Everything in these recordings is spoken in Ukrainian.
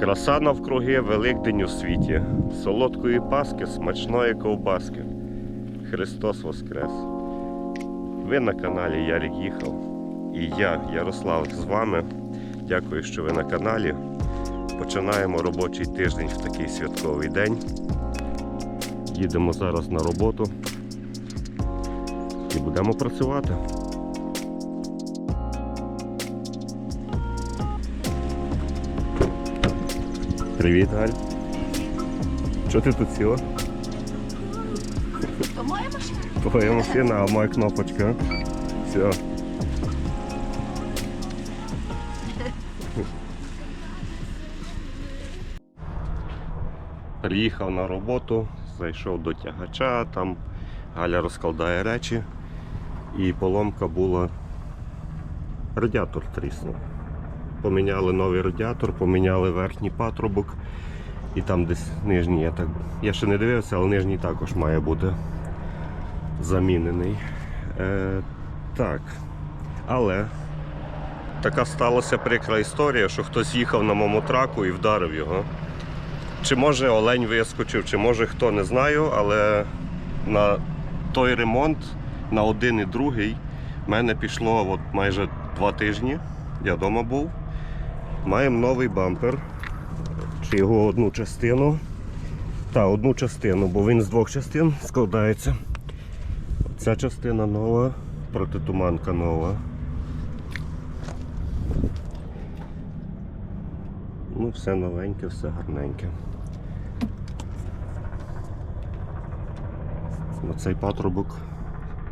Краса навкруги Великдень у світі. Солодкої паски, смачної ковбаски. Христос Воскрес! Ви на каналі Ярік Їхав. І я, Ярослав, з вами. Дякую, що ви на каналі. Починаємо робочий тиждень в такий святковий день. Їдемо зараз на роботу і будемо працювати. Привіт, Галь. Що ти тут сіла? То моя машина? Твоя машина, а моя кнопочка. Все. Приїхав на роботу, зайшов до тягача, там Галя розкладає речі і поломка була. Радіатор тріснув. Поміняли новий радіатор, поміняли верхній патрубок і там десь нижній. Я, так, я ще не дивився, але нижній також має бути замінений. Е, так. Але така сталася прикра історія, що хтось їхав на моєму траку і вдарив його. Чи може олень вискочив, чи може хто не знаю, але на той ремонт, на один і другий, в мене пішло от майже два тижні. Я вдома був. Маємо новий бампер. Чи його одну частину. Та, одну частину, бо він з двох частин складається. Ця частина нова, протитуманка нова. Ну, все новеньке, все гарненьке. Оцей патрубок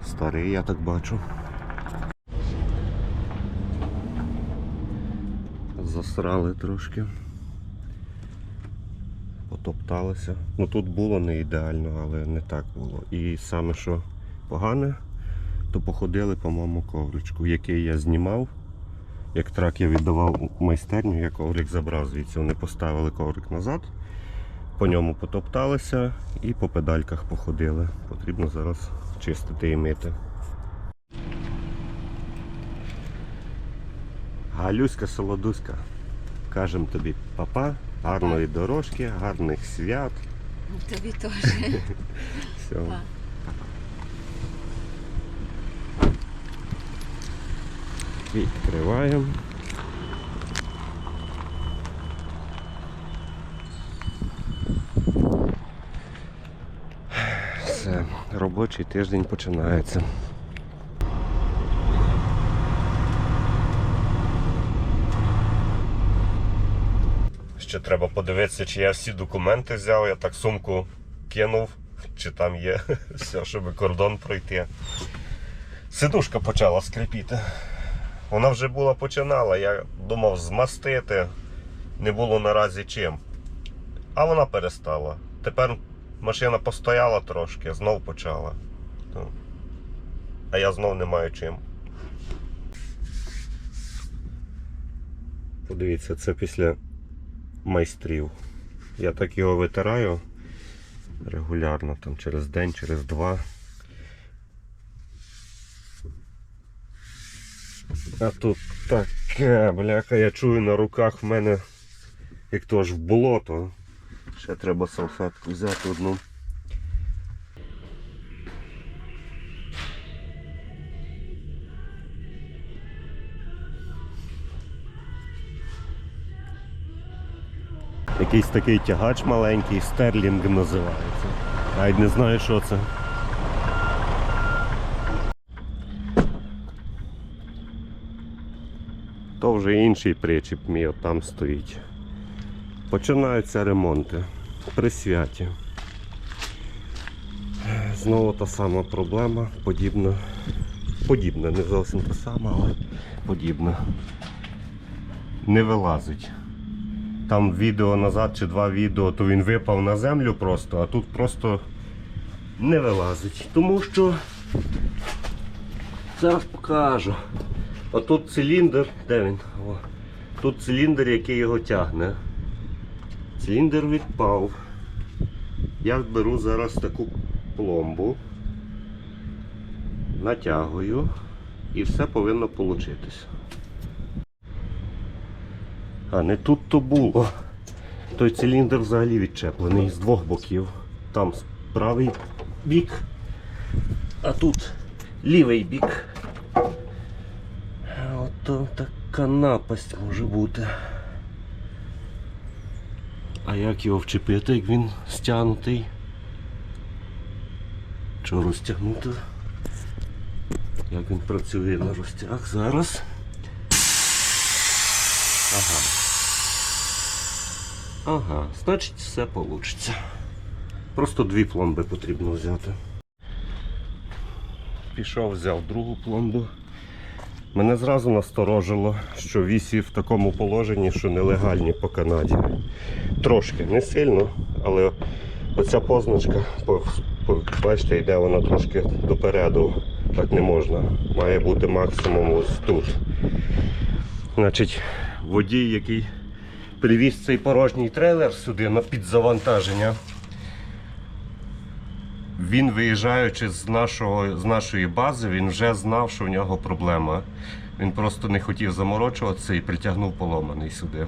старий, я так бачу. Засрали трошки. Потопталися. Ну тут було не ідеально, але не так було. І саме що погане, то походили по моєму ковричку, який я знімав. Як трак я віддавав у майстерню, я коврик забрав звідси. Вони поставили коврик назад, по ньому потопталися і по педальках походили. Потрібно зараз чистити і мити. Галюська солодуська. Кажем тобі папа, гарної дорожки, гарних свят. Тобі теж. Все. Па. Відкриваємо. Все, робочий тиждень починається. Ще треба подивитися, чи я всі документи взяв, я так сумку кинув, чи там є все, щоб кордон пройти. Сидушка почала скрипіти. Вона вже була починала, я думав змастити, не було наразі чим. А вона перестала. Тепер машина постояла трошки, знов почала. А я знов не маю чим. Подивіться, це після майстрів. Я так його витираю регулярно, там через день, через два. А тут таке, бляха, я чую на руках в мене, як то аж в болото. Ще треба салфетку взяти одну. Якийсь такий тягач маленький, стерлінг називається. Навіть не знаю, що це. То вже інший причіп мій от там стоїть. Починаються ремонти при святі. Знову та сама проблема, подібна. Подібна, не зовсім та сама, але подібна. Не вилазить. Там відео назад чи два відео, то він випав на землю просто, а тут просто не вилазить. Тому що зараз покажу. А тут циліндр, де він? О. Тут циліндр, який його тягне. Циліндр відпав. Я беру зараз таку пломбу, натягую і все повинно получитись. А не тут то було. Той циліндр взагалі відчеплений з двох боків. Там правий бік, а тут лівий бік. Ото така напасть може бути. А як його вчепити, як він стягнутий? Що розтягнути? Як він працює на розтяг зараз? Ага. Ага, значить все вийде. Просто дві пломби потрібно взяти. Пішов, взяв другу пломбу. Мене зразу насторожило, що вісі в такому положенні, що нелегальні по Канаді. Трошки, не сильно, але оця позначка, по- по- бачите, йде вона трошки допереду. Так не можна. Має бути максимум ось тут. Значить, водій, який привіз цей порожній трейлер сюди на підзавантаження. Він, виїжджаючи з, нашого, з нашої бази, він вже знав, що в нього проблема. Він просто не хотів заморочуватися і притягнув поломаний сюди.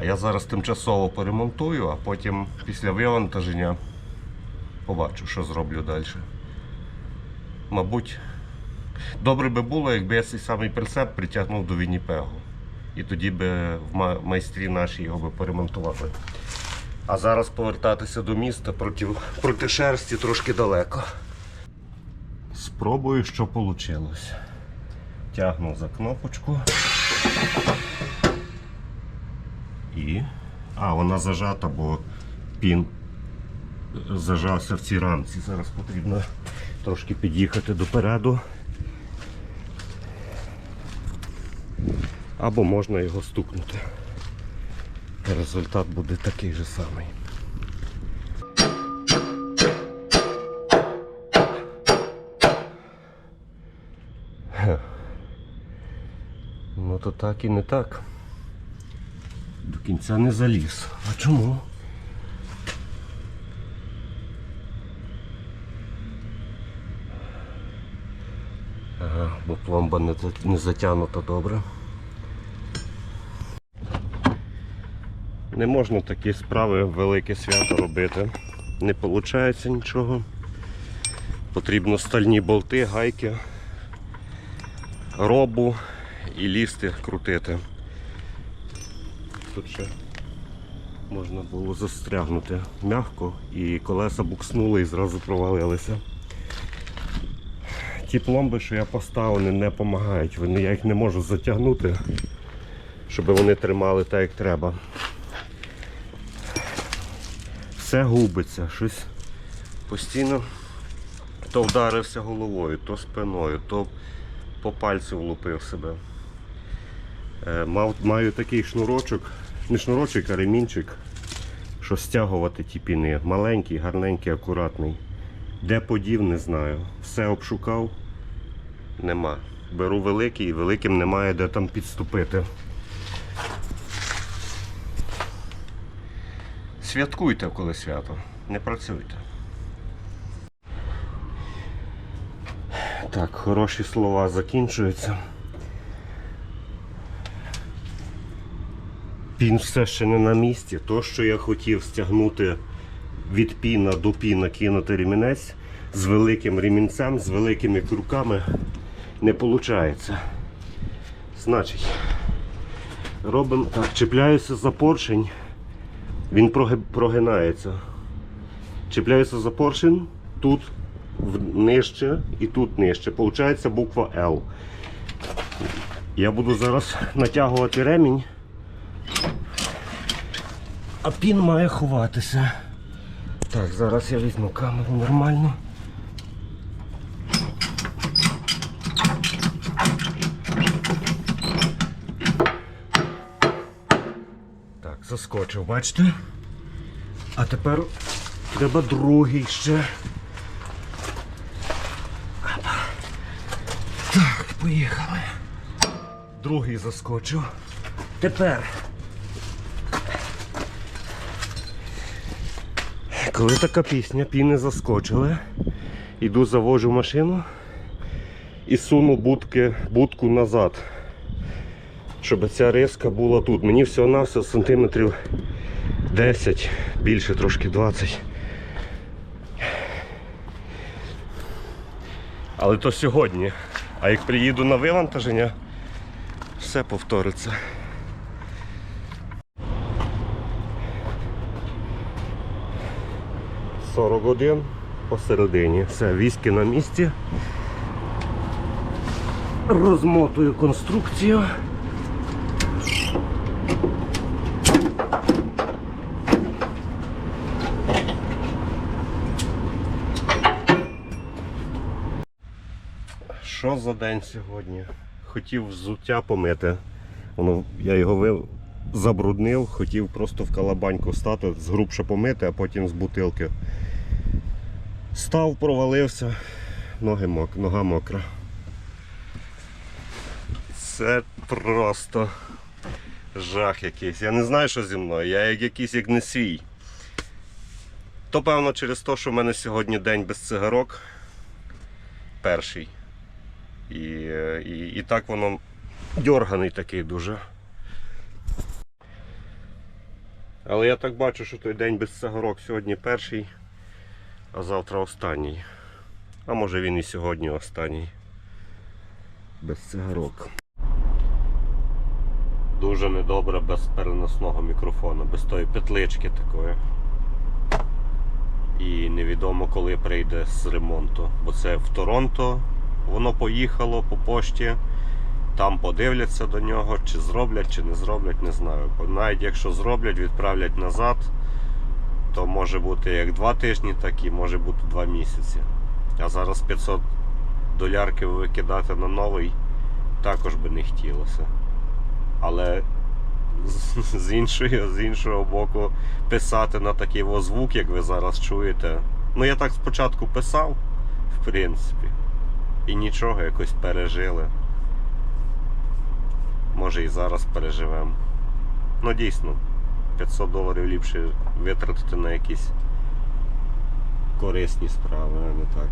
А я зараз тимчасово поремонтую, а потім після вивантаження побачу, що зроблю далі. Мабуть, добре би було, якби я цей самий прицеп притягнув до Вінніпегу. І тоді би в майстрі наші його би поремонтували. А зараз повертатися до міста проти, проти шерсті трошки далеко. Спробую, що вийшло. Тягну за кнопочку. І. А, вона зажата, бо пін зажався в цій рамці. Зараз потрібно трошки під'їхати допереду. Або можна його стукнути. Результат буде такий же самий. Ну то так і не так. До кінця не заліз. А чому? Ага, бо пломба не, за- не затягнута добре. Не можна такі справи велике свято робити. Не виходить нічого. Потрібно стальні болти, гайки, робу і лізти, крутити. Тут ще можна було застрягнути м'яко і колеса букснули і зразу провалилися. Ті пломби, що я поставив, не допомагають. Я їх не можу затягнути, щоб вони тримали так, як треба все губиться, щось постійно то вдарився головою, то спиною, то по пальцю влупив себе. Е, Мав, маю такий шнурочок, не шнурочок, а ремінчик, що стягувати ті піни. Маленький, гарненький, акуратний. Де подів, не знаю. Все обшукав, нема. Беру великий, великим немає де там підступити. Святкуйте, коли свято. Не працюйте. Так, хороші слова закінчуються. Пін все ще не на місці. То, що я хотів стягнути від піна до піна кинути ремінець з великим ремінцем, з великими крюками, не виходить. Значить, робимо так, чіпляюся за поршень. Він прогинається. Чіпляється за поршень, тут нижче і тут нижче. Получається буква L. Я буду зараз натягувати ремінь, а пін має ховатися. Так, зараз я візьму камеру нормально. Так, бачите? А тепер треба другий ще. Так, поїхали. Другий заскочив. Тепер. Коли така пісня, піни заскочили, іду завожу машину і суну будки, будку назад. Щоб ця риска була тут. Мені всього на сантиметрів 10, більше трошки 20. Але то сьогодні. А як приїду на вивантаження, все повториться. Сорок один посередині. Все, віски на місці. Розмотую конструкцію. Що за день сьогодні? Хотів взуття помити. Воно, я його вив, забруднив, хотів просто в калабаньку стати, згрубше помити, а потім з бутилки. Став, провалився, ноги мок, нога мокра. Це просто жах якийсь. Я не знаю, що зі мною. Я як якийсь як не свій. То певно через те, що в мене сьогодні день без цигарок. Перший. І, і, і так воно дьорганий такий дуже. Але я так бачу, що той день без цигарок сьогодні перший, а завтра останній. А може він і сьогодні останній. Без цигарок. Дуже недобре без переносного мікрофона, без тої петлички такої. І невідомо коли прийде з ремонту. Бо це в Торонто воно поїхало по пошті. Там подивляться до нього, чи зроблять, чи не зроблять, не знаю. Бо навіть якщо зроблять, відправлять назад, то може бути як два тижні, так і може бути два місяці. А зараз 500 долярків викидати на новий також би не хотілося. Але з, іншої, з іншого боку, писати на такий звук, як ви зараз чуєте. Ну я так спочатку писав, в принципі, і нічого якось пережили. Може і зараз переживемо. Ну дійсно, 500 доларів ліпше витратити на якісь корисні справи, а не так.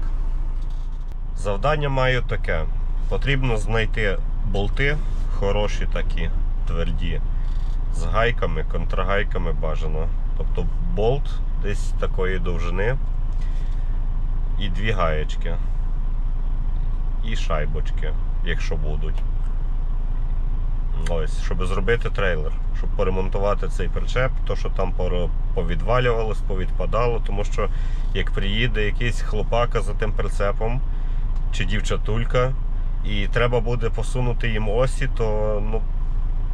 Завдання маю таке. Потрібно знайти болти, хороші такі, тверді, з гайками, контрагайками бажано. Тобто болт десь такої довжини і дві гаєчки. І шайбочки, якщо будуть. Ось, щоб зробити трейлер, щоб поремонтувати цей причеп, то що там повідвалювалось, повідпадало, тому що як приїде якийсь хлопака за тим прицепом чи дівчатулька, і треба буде посунути їм осі, то ну,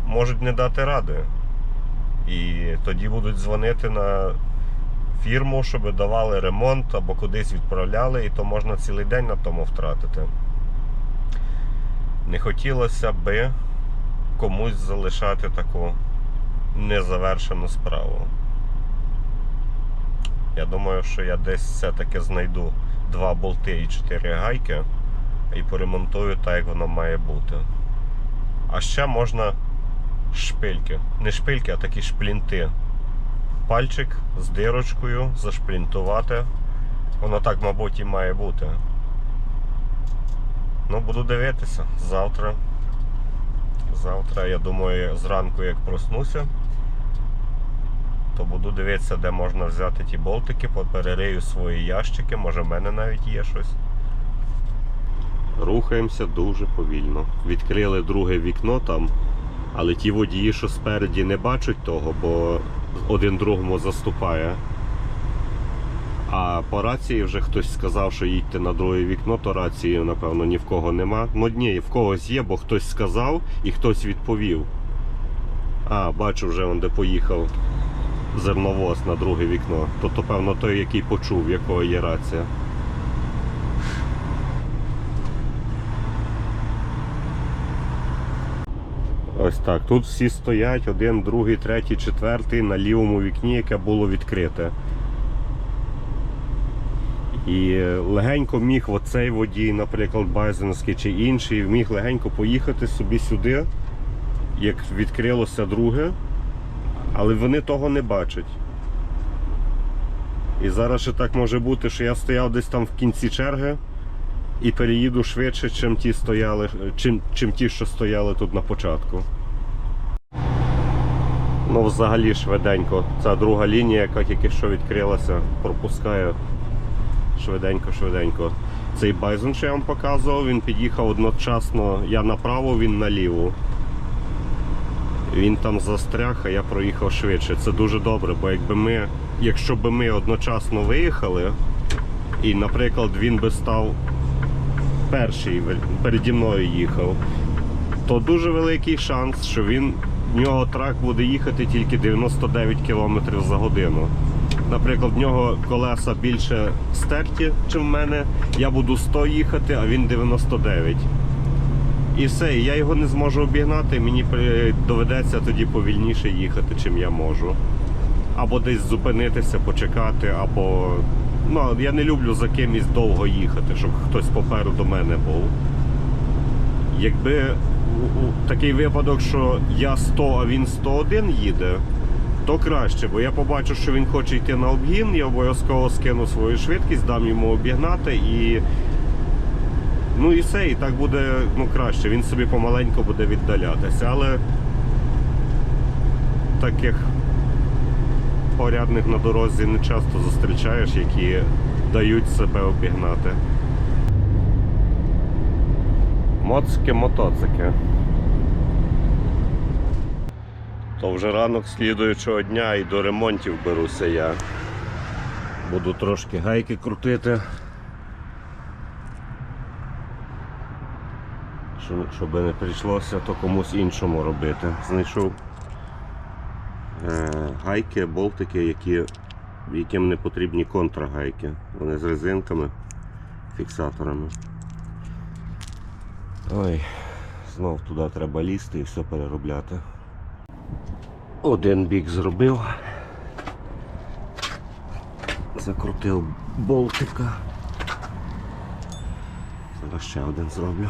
можуть не дати ради. І тоді будуть дзвонити на фірму, щоб давали ремонт або кудись відправляли, і то можна цілий день на тому втратити. Не хотілося би комусь залишати таку незавершену справу. Я думаю, що я десь все-таки знайду два болти і чотири гайки і поремонтую так, як воно має бути. А ще можна шпильки. Не шпильки, а такі шплінти. Пальчик з дирочкою зашплінтувати. Воно так, мабуть, і має бути. Ну, буду дивитися завтра. Завтра, я думаю, зранку як проснуся, то буду дивитися, де можна взяти ті болтики, перерию свої ящики, може в мене навіть є щось. Рухаємося дуже повільно. Відкрили друге вікно там, але ті водії, що спереді, не бачать того, бо один другому заступає. А по рації вже хтось сказав, що їдьте на друге вікно, то рації, напевно, ні в кого нема. Ну ні, в когось є, бо хтось сказав і хтось відповів. А, бачу вже де поїхав зерновоз на друге вікно. То, то певно, той, який почув, в якого є рація. Ось так. Тут всі стоять, один, другий, третій, четвертий на лівому вікні, яке було відкрите. І легенько міг оцей водій, наприклад, Байзенський чи інший, міг легенько поїхати собі сюди, як відкрилося друге, але вони того не бачать. І зараз ще так може бути, що я стояв десь там в кінці черги і переїду швидше, чим ті стояли, чим, чим ті, що стояли тут на початку. Ну, взагалі швиденько. Ця друга лінія, яка тільки що відкрилася, пропускає швиденько, швиденько. Цей Байзон, що я вам показував, він під'їхав одночасно. Я направо, він наліво. Він там застряг, а я проїхав швидше. Це дуже добре, бо якби ми, якщо б ми одночасно виїхали, і, наприклад, він би став перший переді мною їхав, то дуже великий шанс, що він в нього трак буде їхати тільки 99 км за годину. Наприклад, в нього колеса більше стерті, ніж в мене. Я буду 100 їхати, а він 99. І все, я його не зможу обігнати, мені доведеться тоді повільніше їхати, чим я можу. Або десь зупинитися, почекати, або. Ну, я не люблю за кимось довго їхати, щоб хтось попереду мене був. Якби такий випадок, що я 100, а він 101 їде, то краще, бо я побачу, що він хоче йти на обгін, я обов'язково скину свою швидкість, дам йому обігнати і. Ну і все, і так буде ну, краще. Він собі помаленьку буде віддалятися. Але таких порядних на дорозі не часто зустрічаєш, які дають себе обігнати. Моцики, То вже ранок слідуючого дня і до ремонтів беруся я. Буду трошки гайки крутити. Щоб, не прийшлося то комусь іншому робити. Знайшов е, гайки, болтики, які, яким не потрібні контрагайки. Вони з резинками, фіксаторами. Ой, знов туди треба лізти і все переробляти. Один бік зробив. Закрутив болтика. Зараз ще один зроблю.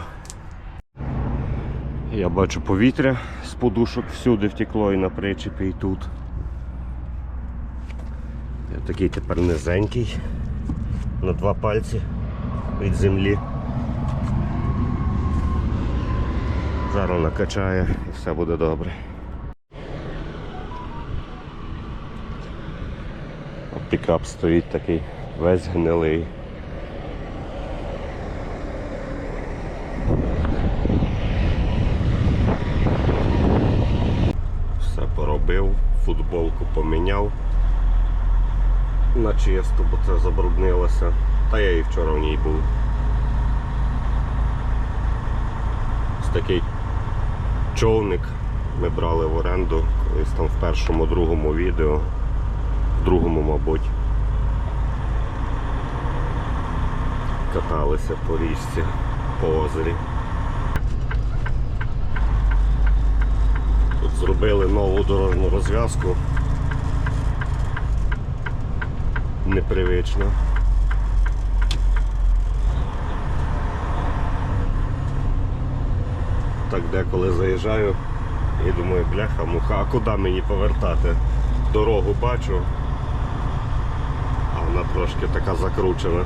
Я бачу повітря з подушок всюди втекло і на причепі, і тут. Я такий тепер низенький. На два пальці від землі. Зараз накачає і все буде добре. Пікап стоїть такий весь гнилий. Все поробив, футболку поміняв на чисто, бо це забруднилося. Та я і вчора в ній був. Ось такий човник ми брали в оренду колись там в першому, другому відео, в другому, мабуть. Каталися по річці, по озері. Тут зробили нову дорожню розв'язку. Непривично. Так деколи заїжджаю і думаю, бляха, муха, а куди мені повертати? Дорогу бачу, трошки така закручена.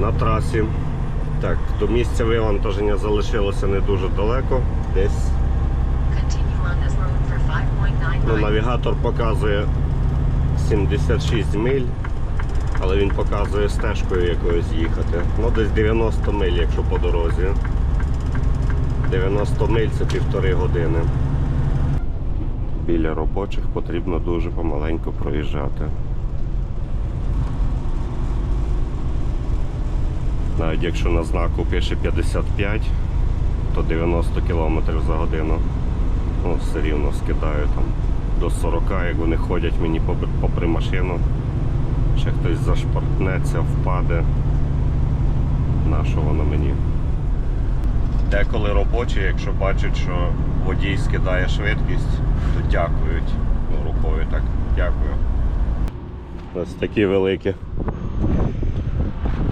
На трасі. До місця вивантаження залишилося не дуже далеко. Десь Continue on this road for 5.9 ну, навігатор показує 76 миль, але він показує стежкою якоюсь їхати. Ну десь 90 миль, якщо по дорозі. 90 миль це півтори години. Біля робочих потрібно дуже помаленьку проїжджати. Навіть якщо на знаку пише 55, то 90 км за годину. Ну, все рівно скидаю там до 40, як вони ходять мені попри, машину. Ще хтось зашпортнеться, впаде. На що воно мені? Деколи робочі, якщо бачать, що водій скидає швидкість, то дякують. Ну, рукою так дякую. Ось такі великі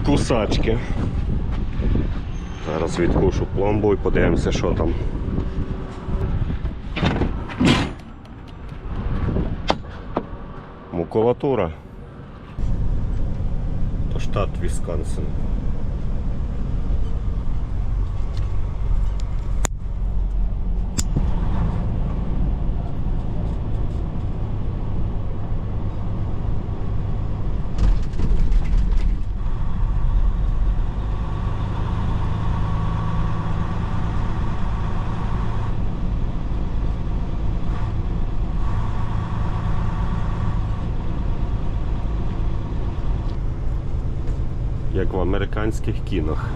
кусачки. Зараз відкушу пломбу і подивимося, що там. Макулатура. То штат Вісконсин. Як в американських кінах.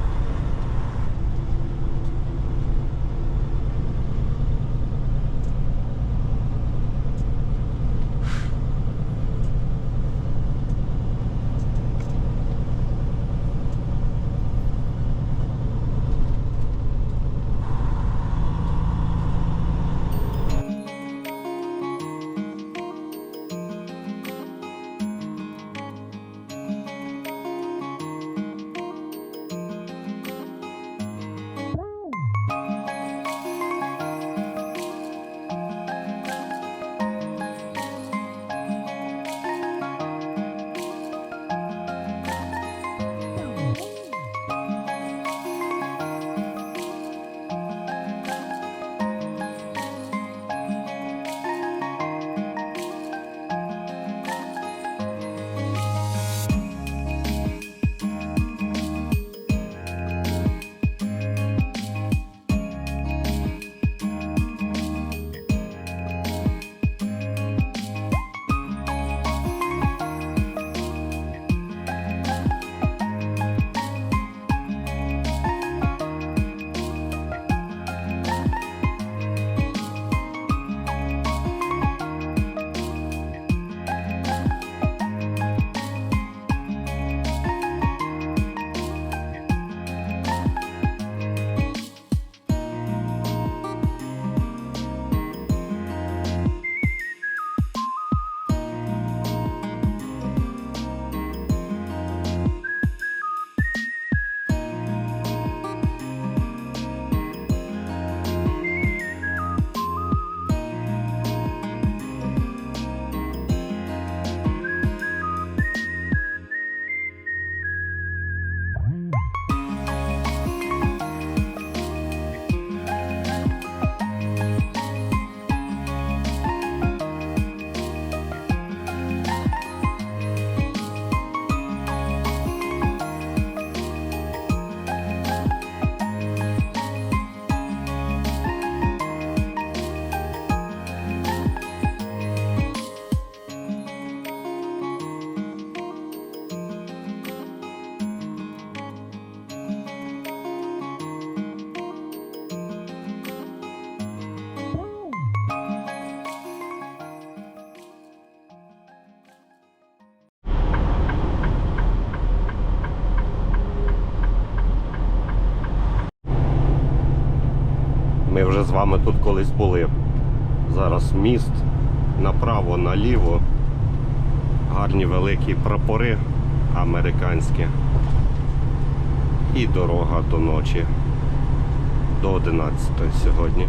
Вже з вами тут колись були. Зараз міст направо, наліво. Гарні великі прапори американські. І дорога до ночі. До 11 сьогодні.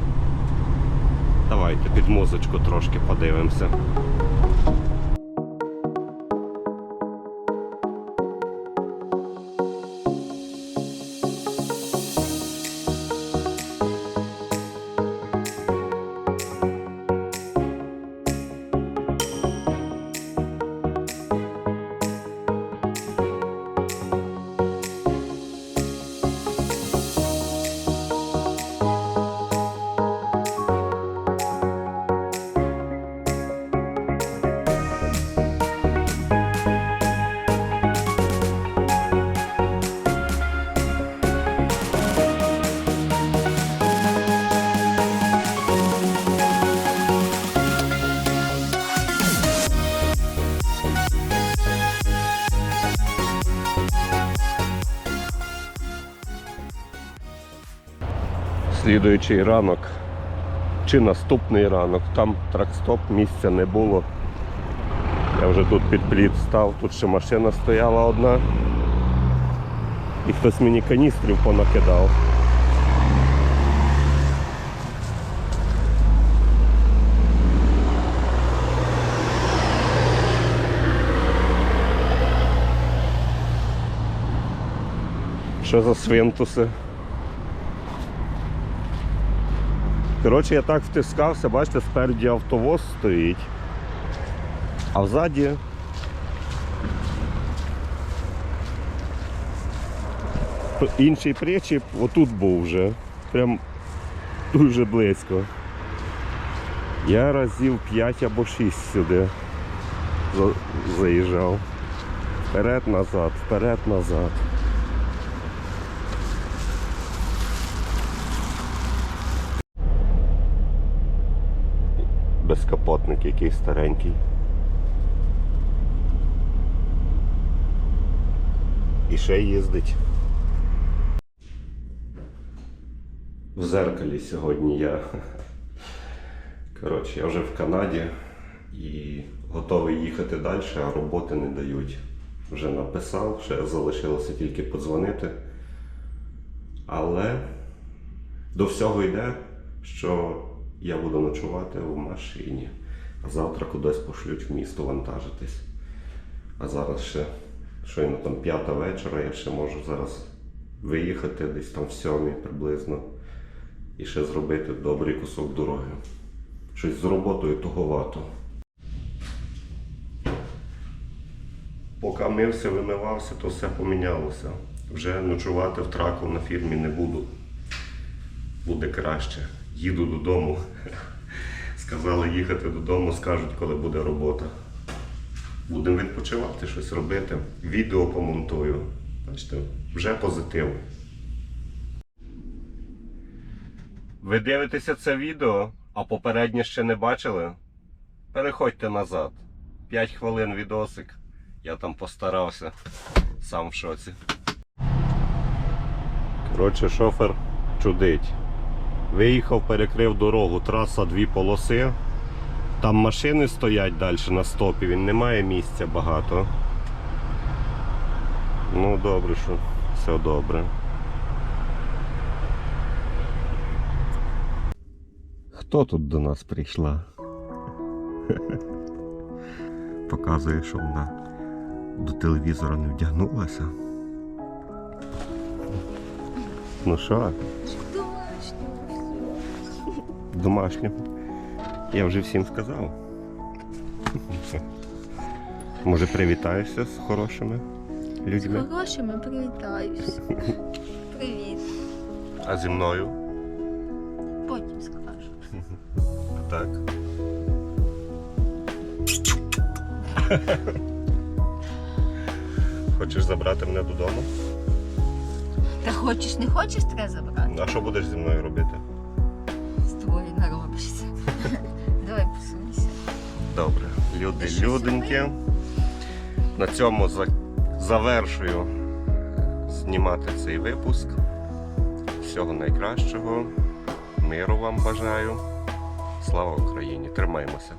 Давайте під музичку трошки подивимося. Слідуючий ранок чи наступний ранок. Там тракстоп, місця не було. Я вже тут під плід став, тут ще машина стояла одна. І хтось мені каністрів понакидав. Що за свинтуси? Коротше, я так втискався, бачите, спереді автовоз стоїть, а взаді інший причіп отут був вже. Прям дуже близько. Я разів 5 або 6 сюди заїжджав. Вперед-назад, вперед-назад. Безкапотник якийсь старенький. І ще їздить. В зеркалі сьогодні я. Коротше, я вже в Канаді і готовий їхати далі, а роботи не дають. Вже написав, ще залишилося тільки подзвонити. Але до всього йде, що я буду ночувати в машині, а завтра кудись пошлють в місто вантажитись. А зараз ще щойно там п'ята вечора, я ще можу зараз виїхати десь там в сьомій приблизно і ще зробити добрий кусок дороги. Щось з роботою туговато. Поки мився, вимивався, то все помінялося. Вже ночувати в траку на фірмі не буду. Буде краще. Їду додому. Сказали їхати додому, скажуть, коли буде робота. Будемо відпочивати, щось робити. Відео помонтую. Бачите, вже позитив. Ви дивитеся це відео, а попереднє ще не бачили? Переходьте назад. 5 хвилин відосик. Я там постарався. Сам в шоці. Коротше, шофер чудить. Виїхав, перекрив дорогу, траса дві полоси. Там машини стоять далі на стопі, він не має місця багато. Ну добре, що все добре. Хто тут до нас прийшла? Показує, що вона до телевізора не вдягнулася. Ну що? Домашню. Я вже всім сказав. Може привітаєшся з хорошими людьми? З Хорошими привітаюсь. Привіт. А зі мною? Потім скажу. Так. Хочеш забрати мене додому? Та хочеш, не хочеш, треба забрати. А що будеш зі мною робити? Добре, люди, Ти люденьки. На цьому за- завершую знімати цей випуск. Всього найкращого. Миру вам бажаю. Слава Україні! Тримаємося!